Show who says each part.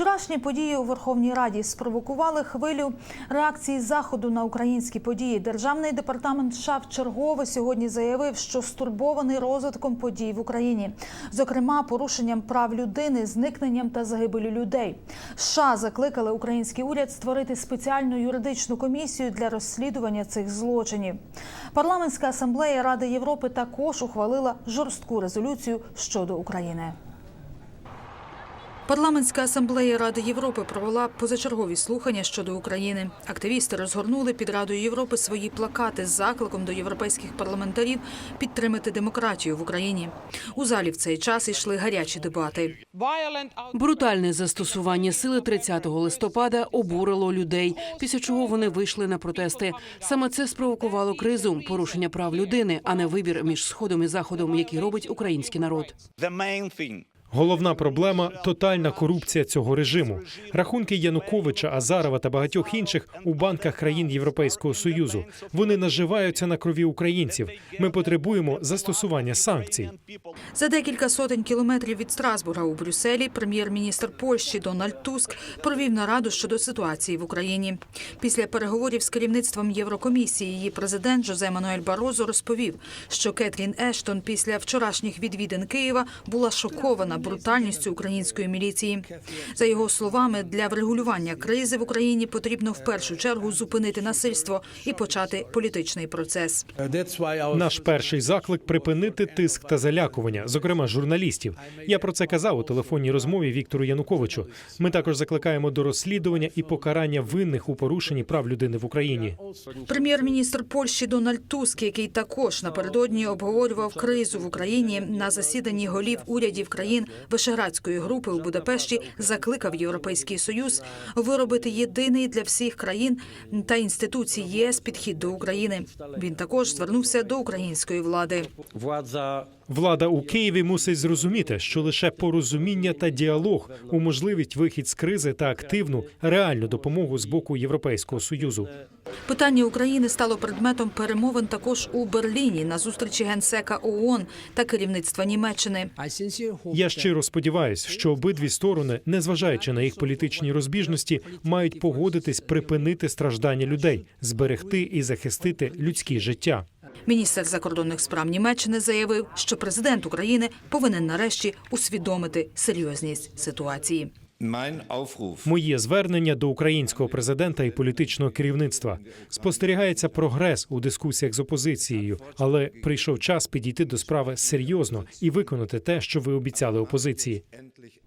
Speaker 1: Вчорашні події у Верховній Раді спровокували хвилю реакції заходу на українські події. Державний департамент США вчергове сьогодні заявив, що стурбований розвитком подій в Україні, зокрема порушенням прав людини, зникненням та загибелю людей. США закликали український уряд створити спеціальну юридичну комісію для розслідування цих злочинів. Парламентська асамблея Ради Європи також ухвалила жорстку резолюцію щодо України. Парламентська асамблея Ради Європи провела позачергові слухання щодо України. Активісти розгорнули під Радою Європи свої плакати з закликом до європейських парламентарів підтримати демократію в Україні. У залі в цей час йшли гарячі дебати.
Speaker 2: Брутальне застосування сили 30 листопада обурило людей, після чого вони вийшли на протести. Саме це спровокувало кризу, порушення прав людини, а не вибір між сходом і заходом, який робить український народ.
Speaker 3: Головна проблема тотальна корупція цього режиму. Рахунки Януковича, Азарова та багатьох інших у банках країн Європейського союзу. Вони наживаються на крові українців. Ми потребуємо застосування санкцій.
Speaker 1: За декілька сотень кілометрів від Страсбурга у Брюсселі прем'єр-міністр Польщі Дональд Туск провів нараду щодо ситуації в Україні. Після переговорів з керівництвом Єврокомісії її президент Жозе Мануель Барозо розповів, що Кетрін Ештон після вчорашніх відвідин Києва була шокована брутальністю української міліції. За його словами, для врегулювання кризи в Україні потрібно в першу чергу зупинити насильство і почати політичний процес.
Speaker 3: Наш перший заклик припинити тиск та залякування, зокрема журналістів. Я про це казав у телефонній розмові Віктору Януковичу. Ми також закликаємо до розслідування і покарання винних у порушенні прав людини в Україні.
Speaker 1: Прем'єр-міністр Польщі Дональд Туск, який також напередодні обговорював кризу в Україні на засіданні голів урядів країн Вишеградської групи у Будапешті, закликав Європейський Союз виробити єдиний для всіх країн та інституцій єС підхід до України. Він також звернувся до української влади.
Speaker 4: władza
Speaker 3: Влада у Києві мусить зрозуміти, що лише порозуміння та діалог уможливить вихід з кризи та активну реальну допомогу з боку Європейського союзу.
Speaker 1: Питання України стало предметом перемовин також у Берліні на зустрічі генсека ООН та керівництва Німеччини.
Speaker 3: Я щиро сподіваюся, що обидві сторони, незважаючи на їх політичні розбіжності, мають погодитись припинити страждання людей, зберегти і захистити людські життя.
Speaker 1: Міністр закордонних справ Німеччини заявив, що президент України повинен нарешті усвідомити серйозність ситуації.
Speaker 3: Моє звернення до українського президента і політичного керівництва спостерігається прогрес у дискусіях з опозицією, але прийшов час підійти до справи серйозно і виконати те, що ви обіцяли опозиції.